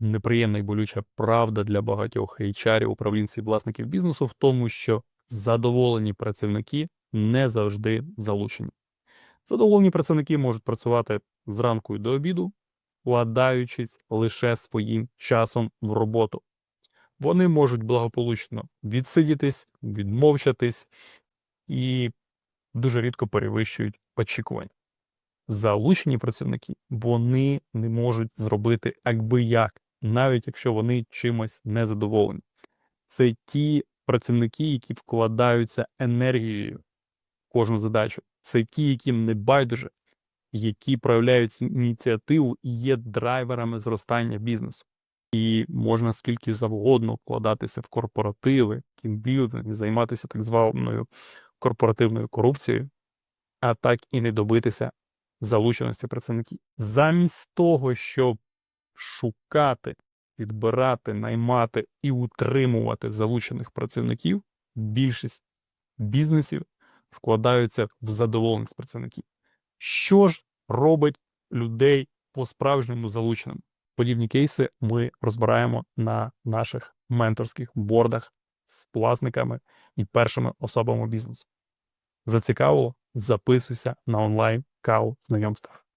неприємна і болюча правда для багатьох HR, управлінців, власників бізнесу в тому, що задоволені працівники не завжди залучені. Задоволені працівники можуть працювати зранку і до обіду, вкладаючись лише своїм часом в роботу. Вони можуть благополучно відсидітись, відмовчатись і дуже рідко перевищують очікування. Залучені працівники вони не можуть зробити якби як, навіть якщо вони чимось не задоволені. Це ті працівники, які вкладаються енергією в кожну задачу. Це ті, яким не байдуже, які проявляють ініціативу і є драйверами зростання бізнесу. І можна скільки завгодно вкладатися в корпоративи, кімбілдинг, займатися так званою корпоративною корупцією, а так і не добитися залученості працівників. Замість того, щоб шукати, підбирати, наймати і утримувати залучених працівників, більшість бізнесів вкладаються в задоволеність працівників. Що ж робить людей по-справжньому залученим? Подібні кейси ми розбираємо на наших менторських бордах з власниками і першими особами бізнесу. Зацікавило? Записуйся на онлайн каву знайомств.